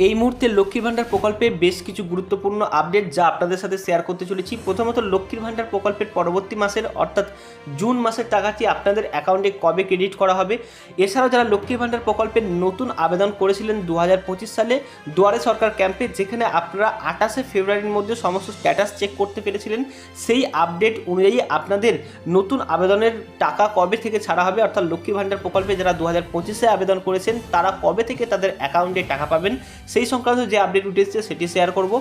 এই মুহূর্তে লক্ষ্মীর ভাণ্ডার প্রকল্পে বেশ কিছু গুরুত্বপূর্ণ আপডেট যা আপনাদের সাথে শেয়ার করতে চলেছি। প্রথমত লক্ষ্মীর ভাণ্ডার প্রকল্পের পরবর্তী মাসের, অর্থাৎ জুন মাসের টাকাটি আপনাদের অ্যাকাউন্টে কবে ক্রেডিট করা হবে? এছাড়াও যারা লক্ষ্মীর ভাণ্ডার প্রকল্পের নতুন আবেদন করেছিলেন দু হাজার পঁচিশ সালে, দুয়ারে সরকার ক্যাম্পে যেখানে আপনারা আঠাশে ফেব্রুয়ারির মধ্যে সমস্ত স্ট্যাটাস চেক করতে পেরেছিলেন, সেই আপডেট অনুযায়ী আপনাদের নতুন আবেদনের টাকা কবে থেকে ছাড়া হবে? অর্থাৎ লক্ষ্মী ভাণ্ডার প্রকল্পে যারা দু হাজার আবেদন করেছেন, তারা কবে থেকে তাদের অ্যাকাউন্টে টাকা পাবেন? সেই সংক্রান্ত যে আপডেট উঠেছে সেটি শেয়ার করব।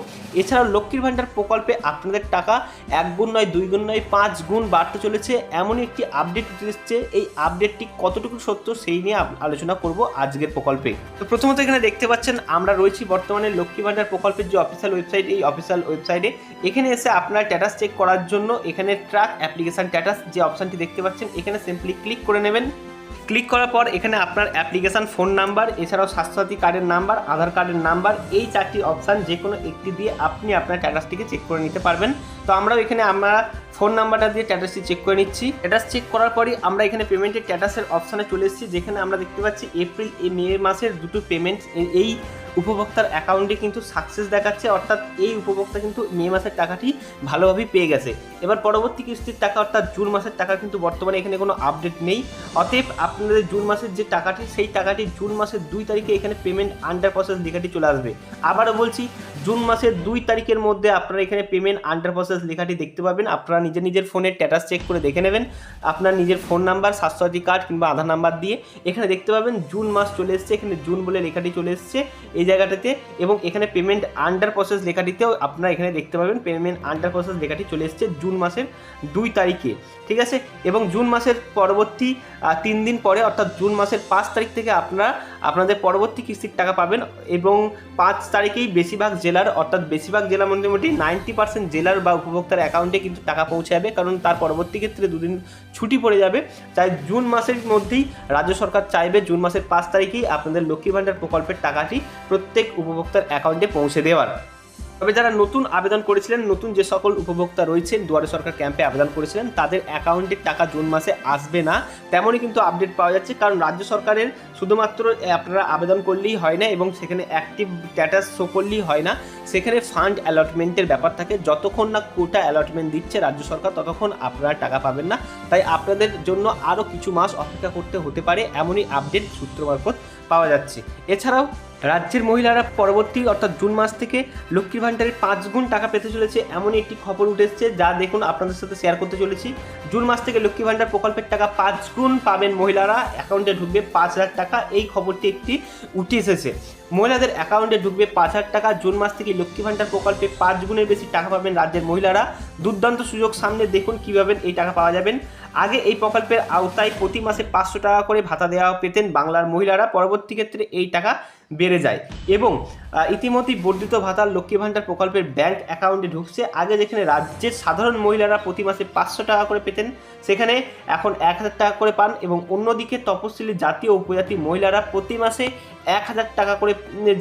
এছাড়াও লক্ষ্মীর ভাণ্ডার প্রকল্পে আপনাদের টাকা এক গুণ নয়, দুই গুণ নয়, পাঁচ গুণ বাড়তে চলেছে। এমনই একটি আপডেট উঠে এসেছে। এই আপডেটটি কতটুকু সত্য সেই নিয়ে আলোচনা করব আজকের প্রকল্পে। তো প্রথমত এখানে দেখতে পাচ্ছেন, আমরা রয়েছি বর্তমানে লক্ষ্মী ভাণ্ডার প্রকল্পের যে অফিসিয়াল ওয়েবসাইট এই অফিসিয়াল ওয়েবসাইটে এখানে এসে আপনার স্ট্যাটাস চেক করার জন্য এখানে ট্র্যাক অ্যাপ্লিকেশন স্ট্যাটাস যে অপশনটি দেখতে পাচ্ছেন, এখানে সিম্পলি ক্লিক করে নেবেন। ক্লিক করার পর এখানে আপনার অ্যাপ্লিকেশান ফোন নাম্বার, এছাড়াও স্বাস্থ্যসাথী কার্ডের নাম্বার, আধার কার্ডের নাম্বার, এই চারটি অপশান যে কোনো একটি দিয়ে আপনি আপনার স্ট্যাটাসটিকে চেক করে নিতে পারবেন। তো আমরাও এখানে আমরা ফোন নাম্বারটা দিয়ে স্ট্যাটাসটি চেক করে নিচ্ছি। স্ট্যাটাস চেক করার পরই আমরা এখানে পেমেন্টের স্ট্যাটাসের অপশানে চলে এসেছি, যেখানে আমরা দেখতে পাচ্ছি এপ্রিল এ মে মাসের দুটো পেমেন্ট এই উপভোক্তার অ্যাকাউন্টে কিন্তু সাকসেস দেখাচ্ছে, অর্থাৎ এই উপভোক্তা কিন্তু মে মাসের টাকাটি ভালোভাবেই পেয়ে গেছে। এবার পরবর্তী কিস্তির টাকা, অর্থাৎ জুন মাসের টাকা কিন্তু বর্তমানে এখানে কোনো আপডেট নেই। অতএব আপনাদের জুন মাসের যে টাকাটি, সেই টাকাটি জুন মাসের দুই তারিখে এখানে পেমেন্ট আন্ডার প্রসেস লেখাটি চলে আসবে। আবারও বলছি, জুন মাসের দুই তারিখের মধ্যে আপনারা এখানে পেমেন্ট আন্ডার প্রসেস লেখাটি দেখতে পাবেন। আপনারা নিজের নিজের ফোনের স্ট্যাটাস চেক করে দেখে নেবেন। আপনার নিজের ফোন নাম্বার স্বাস্থ্যসাথী কার্ড কিংবা আধার নাম্বার দিয়ে এখানে দেখতে পাবেন জুন মাস চলে এসছে, এখানে জুন বলে লেখাটি চলে এসছে এই জায়গাটাতে এবং এখানে পেমেন্ট আন্ডার প্রসেস লেখাটিতেও আপনারা এখানে দেখতে পাবেন পেমেন্ট আন্ডার প্রসেস লেখাটি চলে এসছে জুন মাসের দুই তারিখে, ঠিক আছে? এবং জুন মাসের পরবর্তী তিন দিন পরে অর্থাৎ জুন মাসের পাঁচ তারিখ থেকে আপনারা আপনাদের পরবর্তী কিস্তির টাকা পাবেন এবং পাঁচ তারিখেই বেশিরভাগ জেলার, অর্থাৎ বেশিরভাগ জেলা মোটামুটি নাইনটি পার্সেন্ট জেলার বা উপভোক্তার অ্যাকাউন্টে কিন্তু টাকা পৌঁছে যাবে। কারণ তার পরবর্তী ক্ষেত্রে দুদিন ছুটি পড়ে যাবে। তাই জুন মাসের মধ্যেই রাজ্য সরকার চাইবে জুন মাসের পাঁচ তারিখেই আপনাদের লক্ষ্মী ভাণ্ডার প্রকল্পের টাকাটি প্রত্যেক উপভোক্তার অ্যাকাউন্টে পৌঁছে দেওয়ার। তবে যারা নতুন আবেদন করেছিলেন, নতুন যে সকল উপভোক্তা রয়েছেন, দুয়ারে সরকার ক্যাম্পে আবেদন করেছিলেন, তাদের অ্যাকাউন্টের টাকা জুন মাসে আসবে না। তেমনই কিন্তু আপডেট পাওয়া যাচ্ছে, কারণ রাজ্য সরকারের শুধুমাত্র আপনারা আবেদন করলেই হয় না এবং সেখানে অ্যাক্টিভ স্ট্যাটাস শো করলেই হয় না। সেখানে ফান্ড অ্যালটমেন্টের ব্যাপার থাকে, যতক্ষণ না কোটা অ্যালটমেন্ট দিচ্ছে রাজ্য সরকার, ততক্ষণ আপনারা টাকা পাবেন না। তাই আপনাদের জন্য আরও কিছু মাস অপেক্ষা করতে হতে পারে, এমনই আপডেট সূত্র মারফত পাওয়া যাচ্ছে। এছাড়াও রাজ্যের মহিলারা পরবর্তী অর্থাৎ জুন মাস থেকে লক্ষ্মীর ভাণ্ডারের পাঁচ গুণ টাকা পেতে চলেছে এমনই একটি খবর উঠে এসেছে যা দেখুন আপনাদের সাথে শেয়ার করতে চলেছি। জুন মাস থেকে লক্ষ্মী ভাণ্ডার প্রকল্পের টাকা পাঁচ গুণ পাবেন মহিলারা। অ্যাকাউন্টে ঢুকবে পাঁচ হাজার টাকা। এই খবরটি একটি উঠে এসেছে। মহিলাদের অ্যাকাউন্টে ঢুকবে পাঁচ হাজার টাকা। জুন মাস থেকে লক্ষ্মী ভাণ্ডার প্রকল্পে পাঁচ গুণের বেশি টাকা পাবেন রাজ্যের মহিলারা। দুর্দান্ত সুযোগ সামনে দেখুন কীভাবে এই টাকা পাওয়া যাবেন। আগে এই প্রকল্পের আওতায় প্রতি মাসে পাঁচশো টাকা করে ভাতা দেওয়া পেতেন বাংলার মহিলারা। পরবর্তী ক্ষেত্রে এই টাকা বেড়ে যায় এবং ইতিমধ্যেই বর্ধিত ভাতার লক্ষ্মী ভাণ্ডার প্রকল্পের ব্যাংক অ্যাকাউন্টে ঢুকছে। আগে যেখানে রাজ্যের সাধারণ মহিলারা প্রতি মাসে পাঁচশো টাকা করে পেতেন, সেখানে এখন এক হাজার টাকা করে পান এবং অন্যদিকে তপশিলি জাতি ও উপজাতি মহিলারা প্রতি মাসে এক হাজার টাকা করে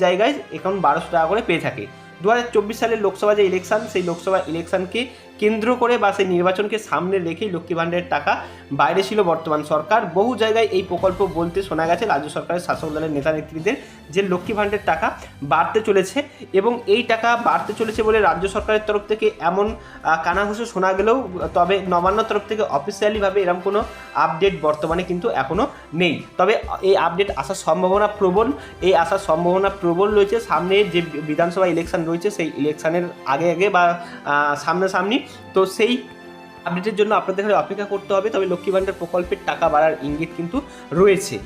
জায়গায় এখন বারোশো টাকা করে পেয়ে থাকে। দু হাজার চব্বিশ সালের লোকসভা যে ইলেকশন, সেই লোকসভা ইলেকশনকে কেন্দ্র করে বা সেই নির্বাচনকে সামনে রেখেই লক্ষ্মী ভাণ্ডারের টাকা বাইরে ছিল বর্তমান সরকার। বহু জায়গায় এই প্রকল্প বলতে শোনা গেছে, রাজ্য সরকারের শাসক দলের নেতা নেত্রীদের যে লক্ষ্মী ভাণ্ডারের টাকা বাড়তে চলেছে এবং এই টাকা বাড়তে চলেছে বলে রাজ্য সরকারের তরফ থেকে এমন কানাঘুষো শোনা গেলেও, তবে নবান্ন তরফ থেকে অফিসিয়ালিভাবে এরকম কোনো আপডেট বর্তমানে কিন্তু এখনও নেই। তবে এই আপডেট আসার সম্ভাবনা প্রবল, এই আসার সম্ভাবনা প্রবল রয়েছে। সামনে যে বিধানসভা ইলেকশন রয়েছে, সেই ইলেকশনের আগে আগে বা সামনাসামনি তো সেই আপডেটের জন্য আপনাদের অপেক্ষা করতে হবে। তবে লক্ষ্মী ভাণ্ডার প্রকল্পের টাকা বাড়ার ইঙ্গিত কিন্তু রয়েছে।